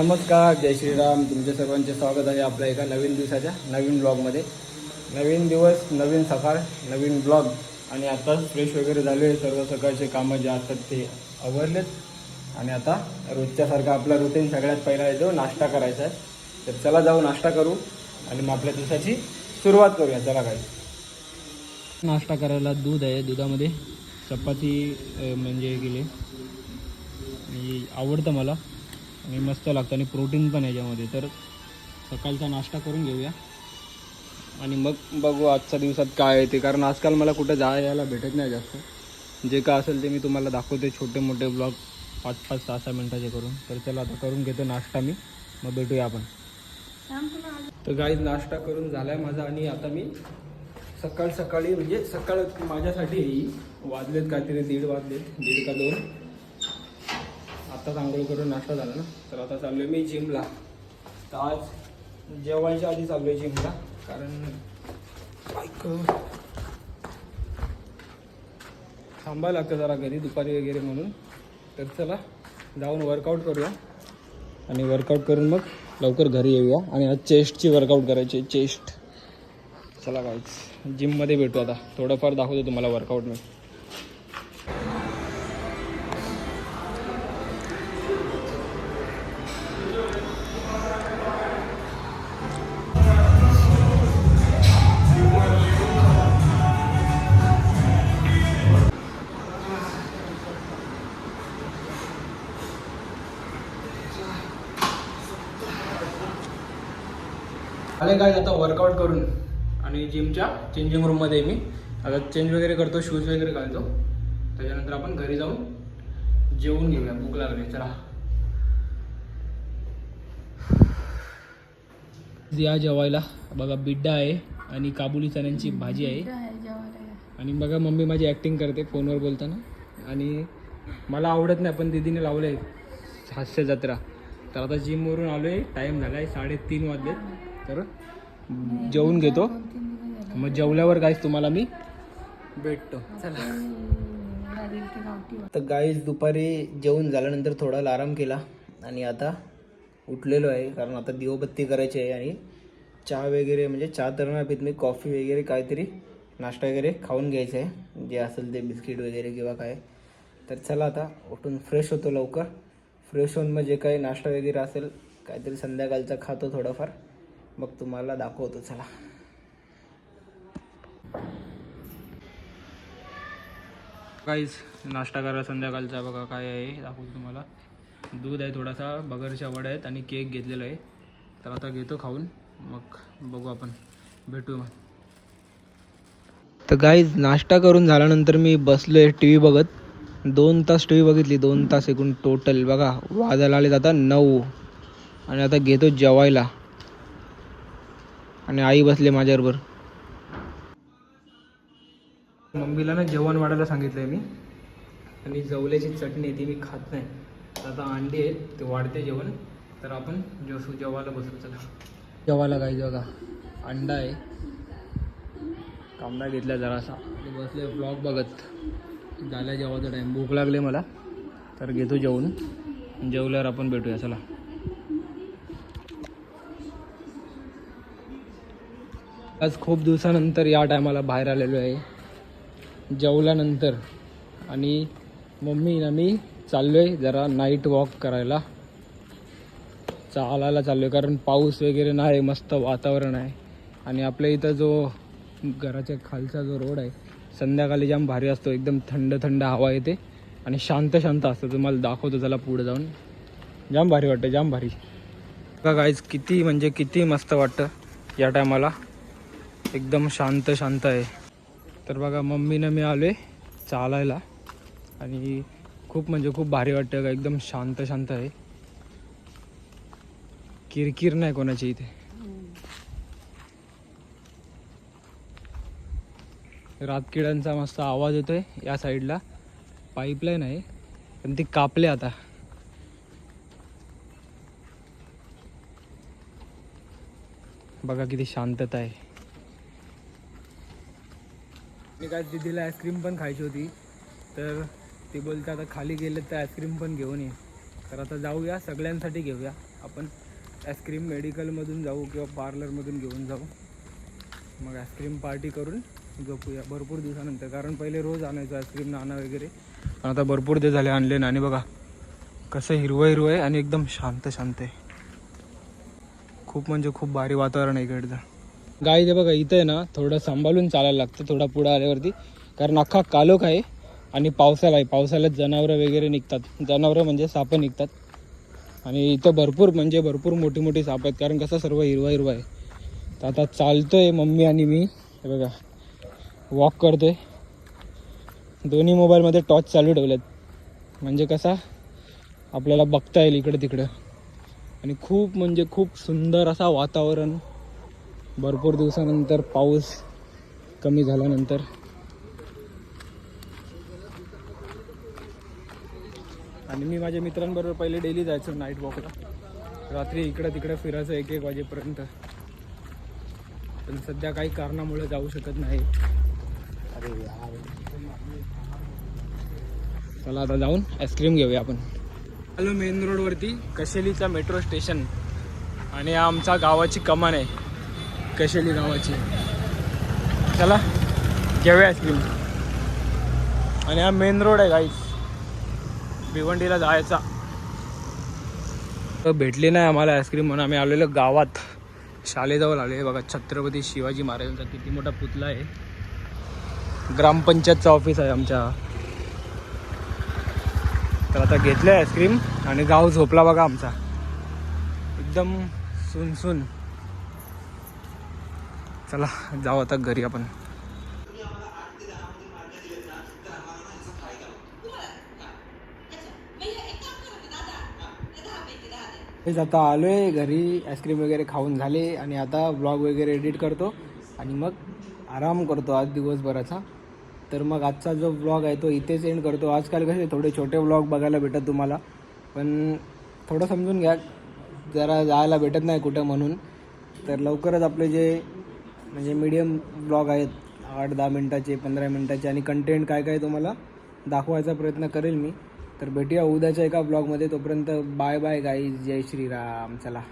नमस्कार जय श्रीराम. तुमच्या सर्वांचे स्वागत आहे आपल्या एका नवीन दिवसाच्या नवीन ब्लॉगमध्ये नवीन दिवस नवीन सकाळ नवीन ब्लॉग आणि आताच फ्रेश वगैरे झाले सर्व सकाळचे कामं जे असतात ते आवरलेत. आणि आता रोजच्यासारखा आपला रुटीन सगळ्यात पहिला येतो नाश्ता करायचा आहे. तर चला जाऊ नाश्ता करू. आणि मग आपल्या दिवसाची सुरुवात करूया. चला काय नाश्ता करायला दूध आहे. दुधामध्ये चपाती म्हणजे गेले आणि आवडतं मला. आणि मस्त लागतं. आणि प्रोटीन पण याच्यामध्ये. तर सकाळचा नाश्ता करून घेऊया. आणि मग बघू आजच्या दिवसात काय आहे ते. कारण आजकाल मला कुठं जायला भेटत नाही जास्त. जे काय असेल ते मी तुम्हाला दाखवते छोटे मोठे ब्लॉग पाच पाच सहा सहा मिनटाचे करून. तर चला आता करून घेतो नाश्ता मी. मग भेटूया आपण. तर काही नाश्ता करून झाला आहे माझा आणि आता मी सकाळ सकाळी म्हणजे सकाळ माझ्यासाठी वाजलेत काहीतरी दीड वाजलेत. दीड का दोन. आत्ताच आंघोळ करून नाश्ता झाला ना? तर आता चाललो मी जिमला. तर आज जेवायच्या आधी चाललोय जिमला कारण बाईक थांबायला लागतं जरा घरी दुपारी वगैरे म्हणून. तर चला जाऊन वर्कआउट करूया. आणि वर्कआउट करून मग लवकर घरी येऊया. आणि आज चेस्टची वर्कआउट करायची चेस्ट चला काहीच जिममध्ये भेटू आता. थोडंफार दाखवतो तुम्हाला वर्कआउट मी. आले काय आता वर्कआउट करून. आणि जिमच्या चेंजिंग रूममध्ये मी. आता चेंज वगैरे करतो शूज वगैरे घालतो. त्याच्यानंतर आपण घरी जाऊन जेवून घेऊया. भूक लागली चला. या जेवायला. बघा बिड्डा आहे आणि काबुली चण्यांची भाजी आहे. आणि बघा मम्मी माझी ॲक्टिंग करते फोनवर बोलताना. आणि मला आवडत नाही पण दिदीने लावलं आहे हास्य जत्रा. तर आता जिमवरून आलो आहे टाईम झाला आहे साडेतीन वाजले तर जेवून घेतो. मग जेवल्यावर गाईज तुम्हाला मी भेटतो. चला. तर गाईज दुपारी जेवून झाल्यानंतर थोडा आराम केला आणि आता उठलेलो आहे कारण आता दिवबत्ती करायची आहे आणि चहा वगैरे म्हणजे चहा तर नाही पित मी कॉफी वगैरे काहीतरी नाश्ता वगैरे खाऊन घ्यायचं आहे. जे असेल ते बिस्किट वगैरे किंवा काय. तर चला आता उठून फ्रेश होतो लवकर. फ्रेश होऊन मग जे काही नाश्ता वगैरे असेल काहीतरी संध्याकाळचा खातो थोडाफार. मग तुम्हाला दाखवतो चला. काहीच नाश्ता करा संध्याकाळचा बघा काय आहे दाखवतो तुम्हाला. दूध आहे थोडासा बगरच्या वड्या आहेत आणि केक घेतलेला आहे. तर आता घेतो खाऊन मग बघू आपण. भेटू मग. तर गाईज नाश्ता करून झाल्यानंतर मी बसलोय टी व्ही बघत. दोन तास टी व्ही बघितली दोन तास एकूण टोटल बघा वाजायला आले आता नऊ. आणि आता घेतो जेवायला. आणि आई बसले माझ्याबरोबर. मम्मीला ना जेवण वाढायला सांगितलंय मी. आणि जवल्याची चटणी आहे ती मी खात नाही. तर आता अंडी आहेत ते वाढते जेवण. तर आपण जेवू जेवायला बसू चला. जेवायला काय बघा अंडा आहे. कांदा घेतला जरासा. आणि बसले ब्लॉग बघत. झाल्या जेवायचा टाईम भूक लागले मला. तर घेतो जेवून. जेवल्यावर आपण भेटूया चला. आज खूप दिवसानंतर या टायमाला बाहेर आलेलो आहे. जेवल्यानंतर आणि मम्मी ना मी चाललो आहे जरा नाईट वॉक करायला. चालायला चाललो आहे कारण पाऊस वगैरे नाही मस्त वातावरण आहे. आणि आपल्या इथं जो घराच्या खालचा जो रोड आहे संध्याकाळी जाम भारी असतो. एकदम थंड थंड हवा येते आणि शांत शांत असतं. तुम्हाला दाखवतो त्याला पुढे जाऊन. जाम भारी वाटतं जाम भारी. बघा गाईज किती म्हणजे किती मस्त वाटतं या टायमाला. एकदम शांत शांत आहे. तर बघा मम्मीनं मी आलो आहे चालायला. आणि खूप म्हणजे खूप भारी वाटतं का एकदम शांत शांत आहे. किरकिर नाही कोणाची इथे. रातकिड्यांचा मस्त आवाज येतोय या साईडला. पाईपलाईन आहे पण ती कापले आता. बघा किती शांतता आहे. मी काय दिदीला आईस्क्रीम पण खायची होती. तर ती बोलते आता खाली गेले तर आईस्क्रीम पण घेऊन ये. तर आता जाऊया सगळ्यांसाठी घेऊया. आपण आईस्क्रीम मेडिकलमधून जाऊ किंवा पार्लरमधून घेऊन जाऊ. मग आईस्क्रीम पार्टी करून झोपूया. भरपूर दिवसानंतर. कारण पहिले रोज आणायचो आईस्क्रीम नाणं वगैरे. पण आता भरपूर दिवस झाले आणले ना आणि बघा कसं हिरवं हिरवं आहे आणि एकदम शांत शांत आहे. खूप म्हणजे खूप भारी वातावरण आहे इकडचं. गाई ते बघा इथं आहे ना थोडं सांभाळून चालायला लागतं थोडा पुढं आल्यावरती. कारण अख्खा कालोख आहे आणि पावसाला आहे. पावसाळ्यात जनावरं वगैरे निघतात. जनावरं म्हणजे सापं निघतात. आणि इथं भरपूर म्हणजे भरपूर मोठी मोठी साप आहेत. कारण कसं सर्व हिरवा हिरवा आहे. तर आता चालतोय मम्मी आणि मी. हे बघा वॉक करतोय. दोन्ही मोबाईलमध्ये टॉर्च चालू ठेवलेत. म्हणजे कसा आपल्याला बघता येईल इकडं तिकडं. आणि खूप म्हणजे खूप सुंदर असा वातावरण भरपूर दिवसानंतर पाऊस कमी झाल्यानंतर आणि मी माझ्या मित्रांबरोबर पहिले डेली जायचो नाईट वॉकला रात्री इकडं तिकडं फिरायचं एक एक वाजेपर्यंत. पण सध्या काही कारणामुळे जाऊ शकत नाही. अरे चला आता जाऊन आईस्क्रीम घेऊया आपण. हॅलो मेन रोडवरती कशेलीचा मेट्रो स्टेशन आणि आमचा गावाची कमान आहे. कशेली गावाची. चला घेऊया आईस्क्रीम आणि हा मेन रोड आहे गाईस भिवंडीला जायचा. तर भेटली नाही आम्हाला आईस्क्रीम म्हणून. आम्ही आलेलो गावात. शाळेजवळ आले. बघा छत्रपती शिवाजी महाराजांचा किती मोठा पुतळा आहे. ग्रामपंचायतचं ऑफिस आहे आमच्या. तर आता घेतलं आईस्क्रीम आणि गाव झोपला बघा आमचा. एकदम सुनसून. चला जाऊ आता घरी आपण. आता आलो आहे घरी आईस्क्रीम वगैरे खाऊन झाले आणि आता ब्लॉग वगैरे एडिट करतो. आणि मग आराम करतो आज दिवसभराचा. तर मग आजचा जो ब्लॉग आहे तो इथेच एंड करतो. आजकाल कसे थोडे छोटे ब्लॉग बघायला भेटत तुम्हाला. पण थोडं समजून घ्या जरा जायला भेटत नाही कुठं म्हणून. तर लवकरच आपले जे म्हणजे मीडियम ब्लॉग आहेत आठ दहा मिनटाचे पंधरा मिनटाचे आणि कंटेंट काय काय तुम्हाला दाखवायचा प्रयत्न करेल मी. तर भेटूया उद्याच्या एका ब्लॉगमध्ये तोपर्यंत बाय बाय गाई जय श्रीराम. चला.